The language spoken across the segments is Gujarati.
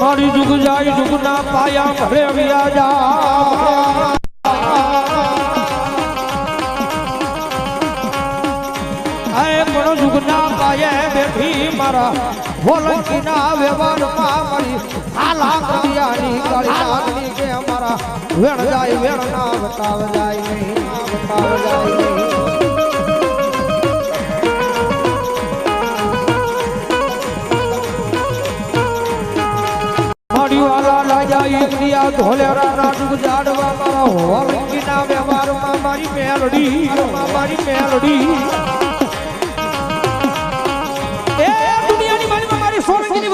મારી જુગ જાય જુગ ના પાયા ભરે વ્યા આય પણ જુગ ના પાયે બેઠી મારા. હોલંકી ના વ્યવહારમાં મળી હાલા કરિયાની કાળી કે અમારા. વેણ જાય, વેણ ના બતાવ જાય નહીં બતાવ જાય ધોલેરા મારી મેલડી મારી મેલડી.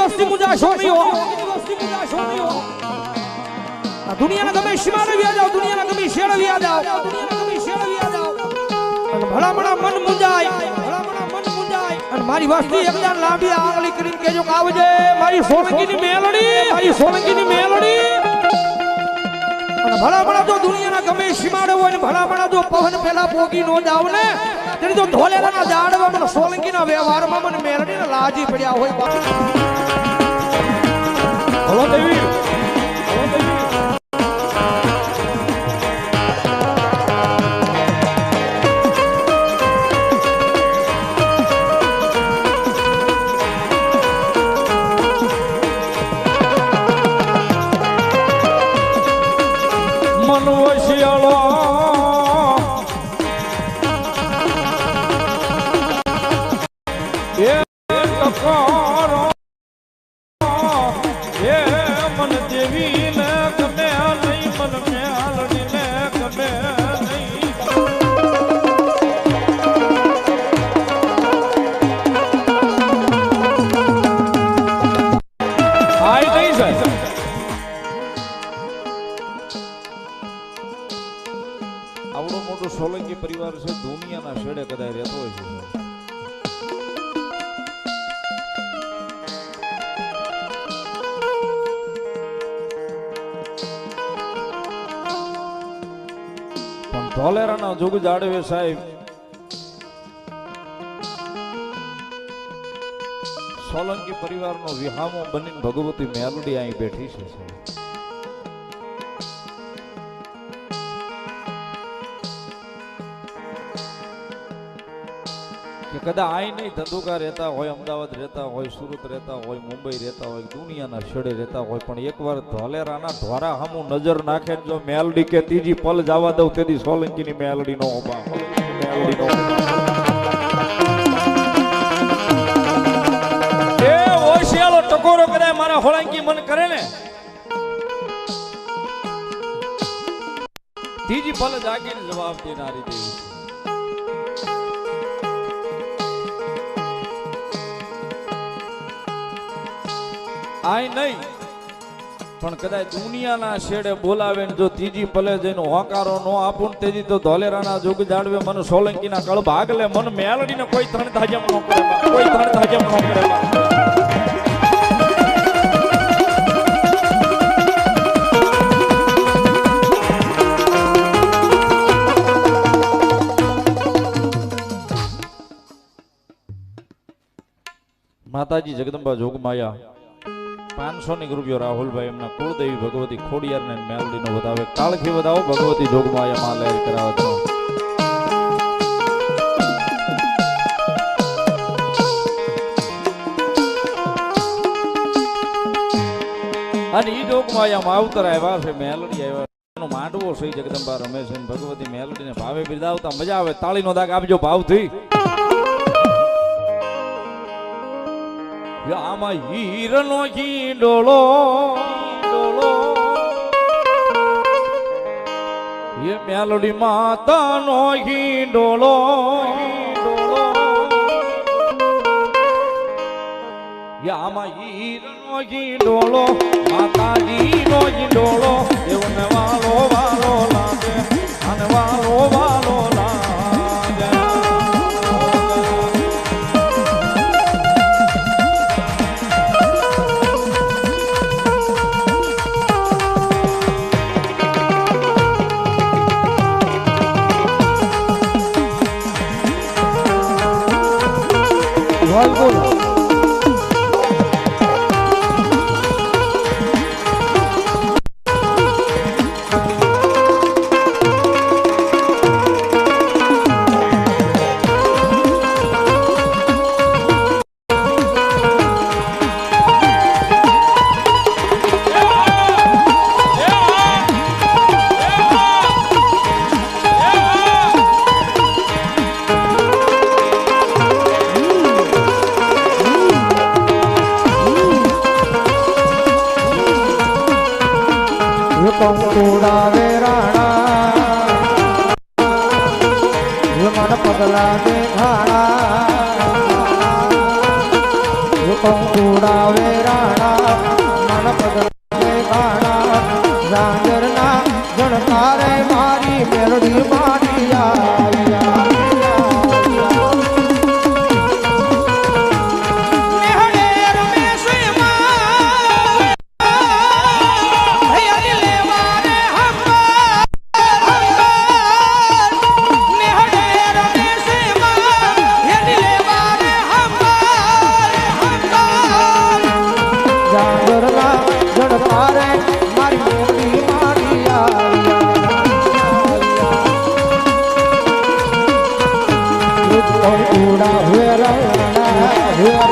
વસ્તી મુજા આ દુનિયાના ગમે સીમાને વ્યા જાવ દુનિયાના ગમે શેડ વ્યા અને ભલામણા મન મુંજાય ભલામણા મન મુંજાય અને મારી વસ્તી એકદમ લાંબી આંગળી કરીને કેજો આવજે મારી સોરંગીની મેલડી મારી સોરંગીની મેલડી અને ભલામણા જો દુનિયાના ગમે સીમાડે હોય ને ભલામણા જો પવન પેલા પોગી નો જાવ ને તેની જો ધોલેરાના ઝાડવા મને સોલંકીના વ્યવહારમાં મને મેલડીને લાજી પડ્યા હોય બોલો દેવી બોલો દેવી મન હાય આવડો મોટો સોલંકી પરિવાર છે, દુનિયાના છેડે કદાચ રહેતો હોય છે. પણ ધોલેરાના જુગ જાડવે સાહેબ સોલંકી પરિવારનો વિહામો બનીને ભગવતી મેલડી અહીં બેઠી છે કે કદા આઈ નહીં ધંધુકા રહેતા હોય, અમદાવાદ રહેતા હોય, સુરત રહેતા હોય, મુંબઈ રહેતા હોય, દુનિયાના છેડે રહેતા હોય, પણ એકવાર ધોલેરાના ધોરા હમું નજર નાખે જો મેલડી કે ત્રીજી પલ જવા દઉં, તેથી સોલંકીની મેલડીનો ઓબા મેલડી હોળંકી મન કરે ને. ત્રીજી ફલ જાગીને જવાબ દેનારી દેવી આય નહીં, પણ કદાચ દુનિયાના શેડે બોલાવે ને જો ત્રીજી પલે જઈને હોકારો ન આપું તેજી તો ધોલેરાના જુગ જાડવે મન સોલંકીના કળ ભાગલે મન મેલડીને કોઈ ત્રણ ધાજમ કોઈ ત્રણ ધાજમ નો માતાજી જગદંબા જોગમાયા. પાંચસો ની રૂપિયો રાહુલભાઈ એમના કુળદેવી ભગવતી ખોડિયાર ને મેલડી નો વધાવે. કાળખી વધાવો, ભગવતી જોગમાયા માં લહેર કરાવતો અને ઈ જોગમાયા માવતર આવ્યા છે, મેલડી આવ્યા માંડવો છે જગદંબા રમેશ ભગવતી મેલડી ને ભાવે બિરદાવતા મજા આવે. તાળી નો દાગ આપજો ભાવથી. આમાં હીરનો હિંડોળો હિંડોળો. એ મેલડી માતાનો હિંડોળો આમાં હીરનો હિંડોળો, માતાજીનો હિંડોળો. દેવને વાલો વાલો લાગે અને વાલો love. આવ્યા કંકુડા વેરાણા વેરાણા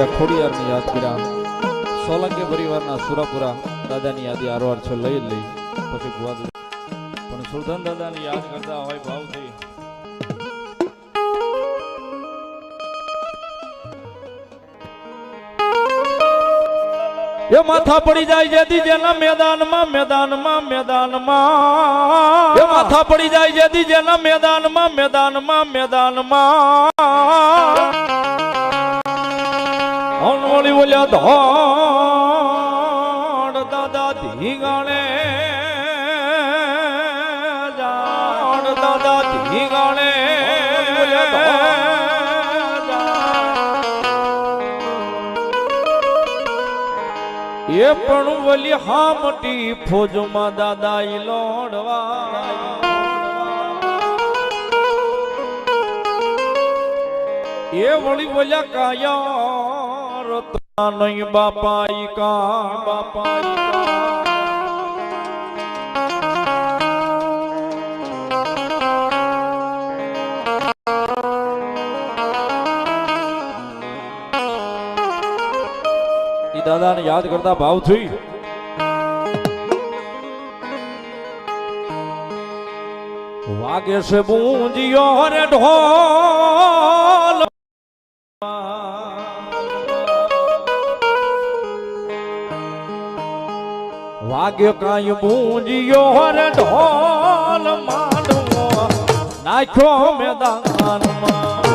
મેલોડીની ખોડિયારની યાદ સોલંકી પરિવારના સુરાપુરા દાદાની યાદી આરવાર છે, લઈ લઈ. પછી ભુવા પણ સુરધન દાદાની યાદ કરતા હોય ભાવથી એ માથા પડી જાય જેથી જેના મેદાનમાં મેદાનમાં મેદાનમાં. એ માથા પડી જાય જેથી જેના મેદાનમાં મેદાનમાં મેદાનમાં. બોલ્યા ધોડ દાદા ધીગાણે જાણ, દાદા ધીગાણે એ પણ વલી હામટી ફોજમાં દાદા ઈ લોડવા. એ વળી બોલ્યા કાયા નહીં બાપા ઈ કા બાપા ઈ કા દાદાને યાદ કરતા ભાવ થઈ વાગે છે બૂંદિયો રે ઢોલ વાગ્યો કાંઈ બૂંદિયો રે ઢોલ માંડવો. નાખ્યો મેદાનમાં.